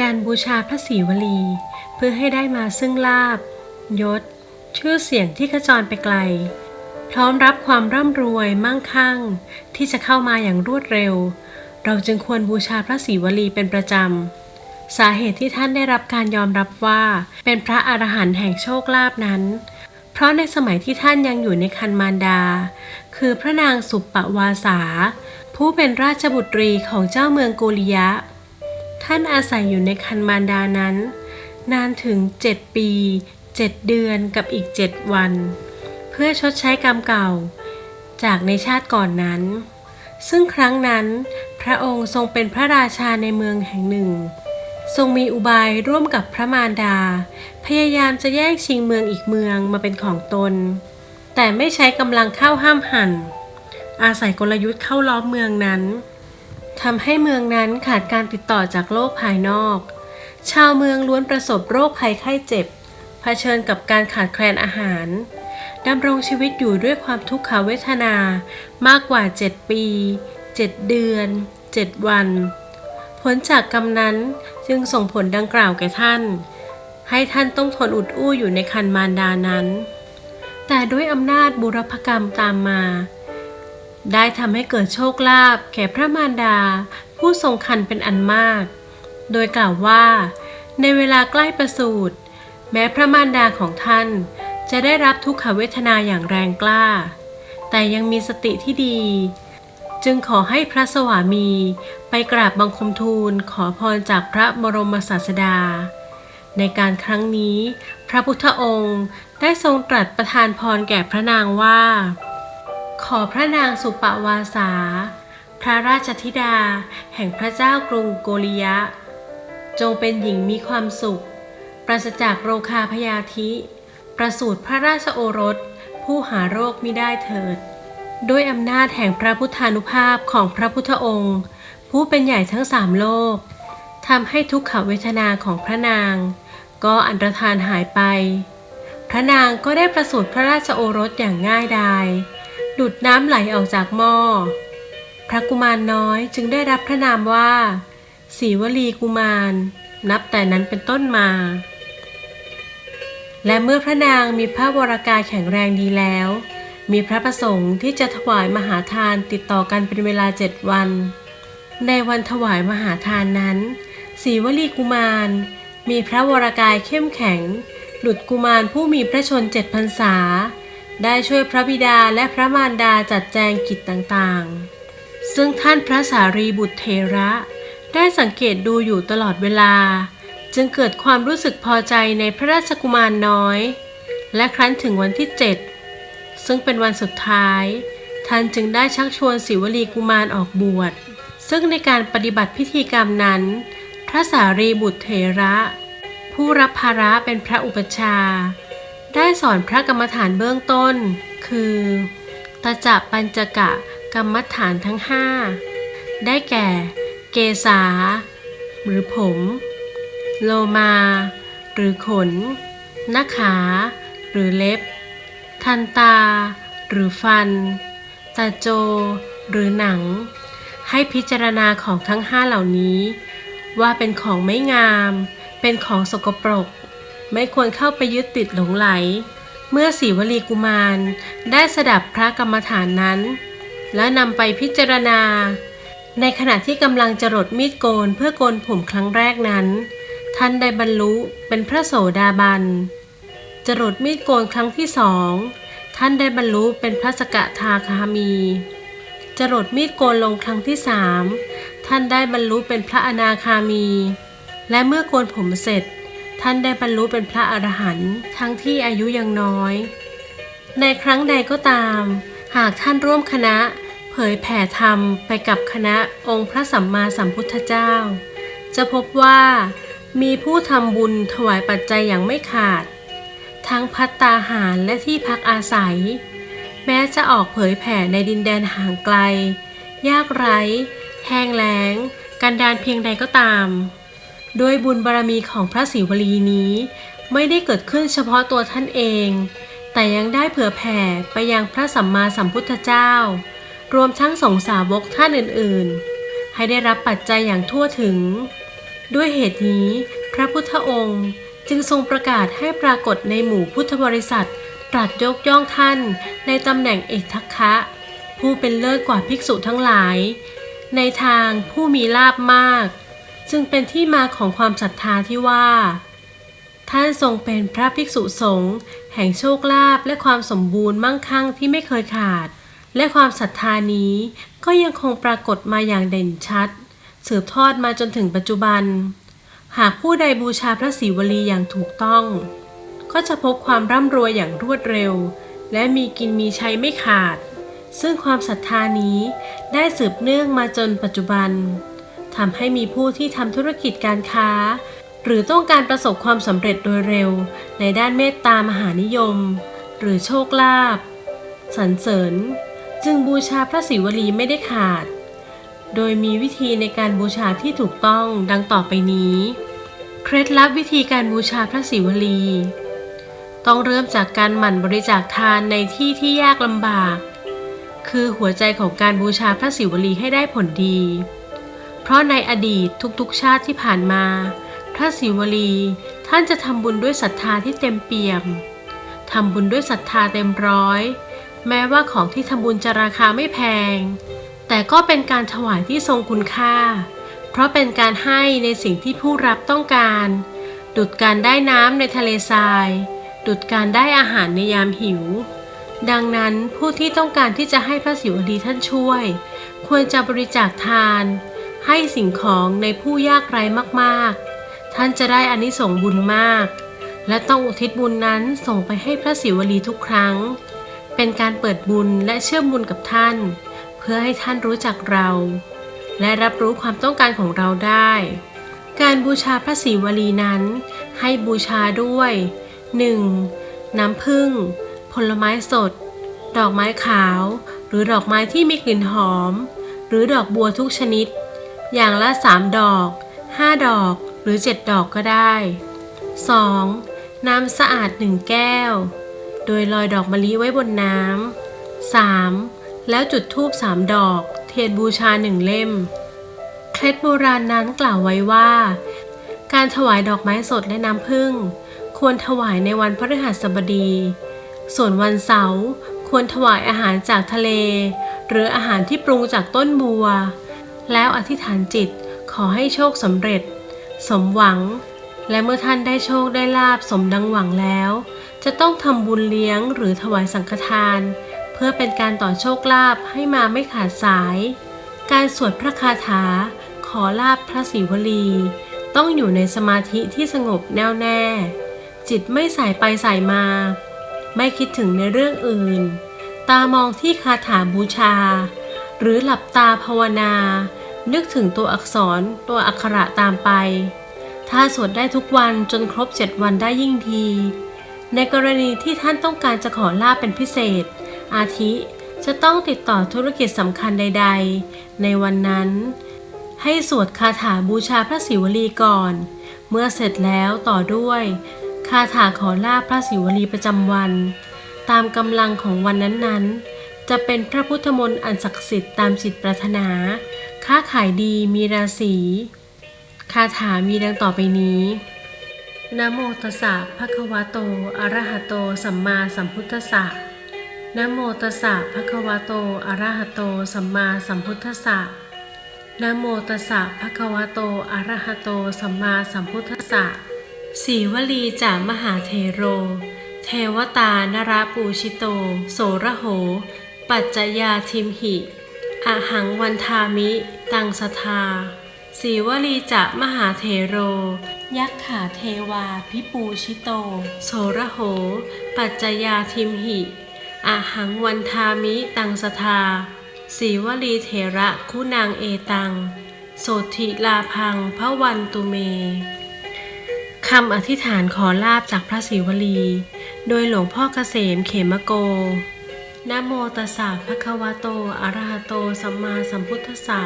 การบูชาพระศรีวลี เพื่อให้ได้มาซึ่งลาบยศ ชื่อเสียงที่ขจรไปไกล พร้อมรับความร่ำรวยมั่งคั่ง ที่จะเข้ามาอย่างรวดเร็ว เราจึงควรบูชาพระศรีวลีเป็นประจำ สาเหตุที่ท่านได้รับการยอมรับว่า เป็นพระอรหันต์แห่งโชคลาภนั้น เพราะในสมัยที่ท่านยังอยู่ในคันมารดา คือพระนางสุปปวาสาผู้เป็นราชบุตรีของเจ้าเมืองโกริยะ ท่านอาศัยอยู่ในคันมารดานั้น นานถึง7ปี7เดือนกับอีก7วัน เพื่อชดใช้กรรมเก่า จากในชาติก่อนนั้น ซึ่งครั้งนั้น พระองค์ทรงเป็นพระราชาในเมืองแห่งหนึ่ง ทรงมีอุบายร่วมกับพระมารดา พยายามจะแย่งชิงเมืองอีกเมืองมาเป็นของตน แต่ไม่ใช้กำลังเข้าห้ามหัน อาศัยกลยุทธ์เข้าล้อมเมืองนั้น ทำให้เมืองนั้นขาดการติดต่อจากโลกภายนอก ชาวเมืองล้วนประสบโรคภัยไข้เจ็บ เผชิญกับการขาดแคลนอาหารดำรงชีวิตอยู่ด้วยความทุกขเวทนามากกว่า 7 ปี 7 เดือน 7 วัน ผลจากกรรมนั้นจึงส่งผลดังกล่าวแก่ท่าน ให้ท่านต้องทนอุดอู้อยู่ในคันมารดานั้น แต่ด้วยอำนาจบุรพกรรมตามมา ได้ทำให้เกิดโชคลาภแก่พระมารดา ผู้ทรงคันเป็นอันมาก โดยกล่าวว่า ในเวลาใกล้ประสูติแม้พระมารดาของท่านจะได้รับทุกขเวทนาอย่างแรงกล้า แต่ยังมีสติที่ดี จึงขอให้พระสวามีไปกราบบังคมทูลขอพรจากพระบรมศาสดา ในการครั้งนี้ พระพุทธองค์ได้ทรงตรัสประทานพรแก่พระนางว่า ขอพระนางสุปวาสา พระราชธิดา แห่งพระเจ้ากรุงโกริยะ จงเป็นหญิงมีความสุข ปราศจากโรคาพยาธิ ประสูติพระราชโอรส ผู้หาโรคมิได้เถิด ด้วยอำนาจแห่งพระพุทธานุภาพของพระพุทธองค์ ผู้เป็นใหญ่ทั้งสามโลกทำให้ทุกขเวทนาของพระนาง ก็อันตรธานหายไป พระนางก็ได้ประสูติพระราชโอรสอย่างง่ายดาย ดุดน้ำไหลออกจากหม้อ พระกุมารน้อยจึงได้รับพระนามว่าศรีวลีกุมาร นับแต่นั้นเป็นต้นมา และเมื่อพระนางมีพระวรากายแข็งแรงดีแล้ว มีพระประสงค์ที่จะถวายมหาทานติดต่อกันเป็นเวลาเจ็ดวัน ในวันถวายมหาทานนั้นศรีวลีกุมาร มีพระวรากายเข้มแข็ง ดุจกุมารผู้มีพระชนเจ็ดพรรษา ได้ช่วยพระบิดาและพระมารดาจัดแจงกิจต่างๆ ซึ่งท่านพระสารีบุตรเทระ ได้สังเกตดูอยู่ตลอดเวลา จึงเกิดความรู้สึกพอใจในพระราชกุมารน้อย และครั้นถึงวันที่เจ็ดซึ่งเป็นวันสุดท้าย ท่านจึงได้ชักชวนศิวลีกุมารออกบวช ซึ่งในการปฏิบัติพิธีกรรมนั้น พระสารีบุตรเถระ ผู้รับภาระเป็นพระอุปชา สอนพระกรรมฐานเบื้องต้น คือตาจับปัญจกะกรรมฐานทั้งห้าได้แก่ เกษาหรือผม โลมา หรือขนหน้าขา หรือเล็บ ทันตา หรือฟัน ตาโจ หรือหนัง ให้พิจารณาของทั้งห้าเหล่านี้ ว่าเป็นของไม่งาม เป็นของสกปรก ไม่ควรเข้าไปยึดติดหลงไหล เมื่อสีวลีกุมารได้สดับพระกรรมฐานนั้น และนำไปพิจารณา ในขณะที่กำลังจะรดมีดโกนเพื่อโกนผมครั้งแรกนั้น ท่านได้บรรลุเป็นพระโสดาบันจรดมีดโกนครั้งที่สอง ท่านได้บรรลุเป็นพระสกทาคามีจรดมีดโกนลงครั้งที่สามท่านได้บรรลุเป็นพระอนาคามี และเมื่อโกนผมเสร็จ ท่านได้บรรลุเป็นพระอรหันต์ทั้งที่อายุยังน้อย ในครั้งใดก็ตาม หากท่านร่วมคณะ เผยแผ่ธรรมไปกับคณะองค์พระสัมมาสัมพุทธเจ้า จะพบว่ามีผู้ทำบุญถวายปัจจัยอย่างไม่ขาด ทั้งพัตตาหารและที่พักอาศัย แม้จะออกเผยแผ่ในดินแดนห่างไกล ยากไร้ แห้งแล้ง กันดานเพียงใดก็ตาม ด้วยบุญบารมีของพระศิวลีนี้ ไม่ได้เกิดขึ้นเฉพาะตัวท่านเอง แต่ยังได้เผื่อแผ่ไปยังพระสัมมาสัมพุทธเจ้า รวมทั้งสงสาวกท่านอื่นๆ ให้ได้รับปัจจัยอย่างทั่วถึง ด้วยเหตุนี้ พระพุทธองค์จึงทรงประกาศให้ปรากฏในหมู่พุทธบริษัทตรัสยกย่องท่านในตำแหน่งเอกทัคคะ ผู้เป็นเลิศกว่าภิกษุทั้งหลาย ในทางผู้มีลาบมาก จึงเป็นที่มาของความศรัทธาที่ว่า ท่านทรงเป็นพระภิกษุสงฆ์แห่งโชคลาภและความสมบูรณ์มั่งคั่งที่ไม่เคยขาด และความศรัทธานี้ก็ยังคงปรากฏมาอย่างเด่นชัด สืบทอดมาจนถึงปัจจุบัน หากผู้ใดบูชาพระศิวลีอย่างถูกต้อง ก็จะพบความร่ำรวยอย่างรวดเร็ว และมีกินมีใช้ไม่ขาด ซึ่งความศรัทธานี้ได้สืบเนื่องมาจนปัจจุบัน ทำให้มีผู้ที่ทำธุรกิจการค้า หรือต้องการประสบความสำเร็จโดยเร็ว ในด้านเมตตามหานิยม หรือโชคลาภสรรเสริญ จึงบูชาพระศิวลีไม่ได้ขาด โดยมีวิธีในการบูชาที่ถูกต้องดังต่อไปนี้ เคล็ดลับวิธีการบูชาพระศิวลี ต้องเริ่มจากการหมั่นบริจาคทานในที่ที่ยากลำบาก คือหัวใจของการบูชาพระศิวลีให้ได้ผลดี เพราะในอดีตทุกๆชาติที่ผ่านมา พระศิวลีท่านจะทำบุญด้วยศรัทธาที่เต็มเปี่ยมทำบุญด้วยศรัทธาเต็มร้อย แม้ว่าของที่ทำบุญจะราคาไม่แพง แต่ก็เป็นการถวายที่ทรงคุณค่า เพราะเป็นการให้ในสิ่งที่ผู้รับต้องการ ดุดการได้น้ำในทะเลทราย ดุดการได้อาหารในยามหิว ดังนั้นผู้ที่ต้องการที่จะให้พระศิวลีท่านช่วย ควรจะบริจาคทาน ให้สิ่งของในผู้ยากไร้มากๆ ท่านจะได้อานิสงส์บุญมาก และต้องอุทิศบุญนั้นส่งไปให้พระศิวลีทุกครั้ง เป็นการเปิดบุญและเชื่อมบุญกับท่าน เพื่อให้ท่านรู้จักเรา และรับรู้ความต้องการของเราได้ การบูชาพระศิวลีนั้น ให้บูชาด้วย 1. น้ำผึ้งผลไม้สด ดอกไม้ขาว หรือดอกไม้ที่มีกลิ่นหอม หรือดอกบัวทุกชนิด อย่างละ 3 ดอก 5 ดอกหรือ 7 ดอกก็ได้ 2. น้ำสะอาด 1 แก้ว โดยลอยดอกมะลิไว้บนน้ำ 3. แล้วจุดธูปสามดอก เทียนบูชาหนึ่งเล่ม เคล็ดโบราณนั้นกล่าวไว้ว่า การถวายดอกไม้สดและน้ำผึ้งควรถวายในวันพฤหัสบดี ส่วนวันเสาร์ควรถวายอาหารจากทะเล หรืออาหารที่ปรุงจากต้นบัว แล้วอธิษฐานจิตขอให้โชคสำเร็จ สมหวัง และเมื่อท่านได้โชคได้ลาบสมดังหวังแล้ว จะต้องทำบุญเลี้ยงหรือถวายสังฆทาน เพื่อเป็นการต่อโชคลาภให้มาไม่ขาดสาย การสวดพระคาถา ขอลาบพระศิวลี ต้องอยู่ในสมาธิที่สงบแน่วแน่ จิตไม่สายไปสายมา ไม่คิดถึงในเรื่องอื่น ตามองที่คาถาบูชา หรือหลับตาภาวนา นึกถึงตัวอักษรตัวอักขระตามไป ถ้าสวดได้ทุกวันจนครบเจ็ดวันได้ยิ่งดี ในกรณีที่ท่านต้องการจะขอลาบเป็นพิเศษ อาทิจะต้องติดต่อธุรกิจสำคัญใด ๆ ในวันนั้น ให้สวดคาถาบูชาพระศิวลีก่อน เมื่อเสร็จแล้วต่อด้วย คาถาขอลาบพระศิวลีประจำวัน ตามกำลังของวันนั้นๆ จะเป็นพระพุทธมนต์อันศักดิ์สิทธิ์ตามจิตปรารถนา ค้าขายดีมีราศีคาถามีดังต่อไปนี้นะโมตัสสะภะคะวะโต อะระหะโต สัมมาสัมพุทธัสสะนะโมตัสสะภะคะวะโต อะระหะโต สัมมาสัมพุทธัสสะนะโมตัสสะภะคะวะโต อะระหะโต สัมมาสัมพุทธัสสะสีวลีจากมหาเทโร เทวตานราปูชิโต โสระโห ปัจจยาทิมหิอะหังวันทามิ ตังสทาสีวลีจะมหาเทโร ยักขาเทวาพิปูชิโต โสระโห ปัจจยาทิมหิอหังวันทามิ ตังสทาสีวลีเถระคุณางเอตัง โสธิลาพังพระวันตุเมคำอธิษฐานขอลาบจากพระศิวลี โดยหลวงพ่อเกษมเขมโก นะโมตัสสะภะคะวะโต อะระหะโต สัมมาสัมพุทธัสสะ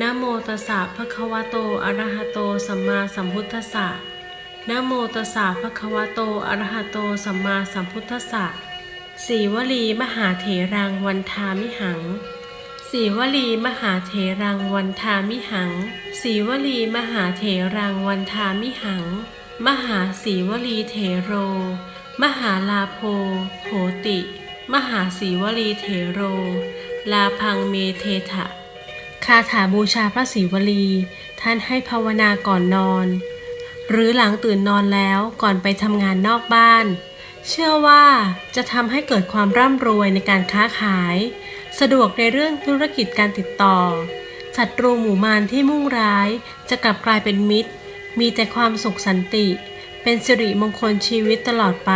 นะโมตัสสะภะคะวะโต อะระหะโต สัมมาสัมพุทธัสสะนะโมตัสสะภะคะวะโต อะระหะโต สัมมาสัมพุทธัสสะสีวลีมหาเถรังวันทามิหัง สีวลีมหาเถรังวันทามิหัง สีวลีมหาเถรังวันทามิหัง มหาสีวลีเถโร มหาลาโพโหติ มหาสีวลีเถโร ลาพังเมเทถะ คาถาบูชาพระศิวลี ท่านให้ภาวนาก่อนนอน หรือหลังตื่นนอนแล้วก่อนไปทำงานนอกบ้าน เชื่อว่าจะทำให้เกิดความร่ำรวยในการค้าขาย สะดวกในเรื่องธุรกิจการติดต่อ ศัตรูหมู่มารที่มุ่งร้ายจะกลับกลายเป็นมิตร มีแต่ความสุขสันติ เป็นสิริมงคลชีวิตตลอดไป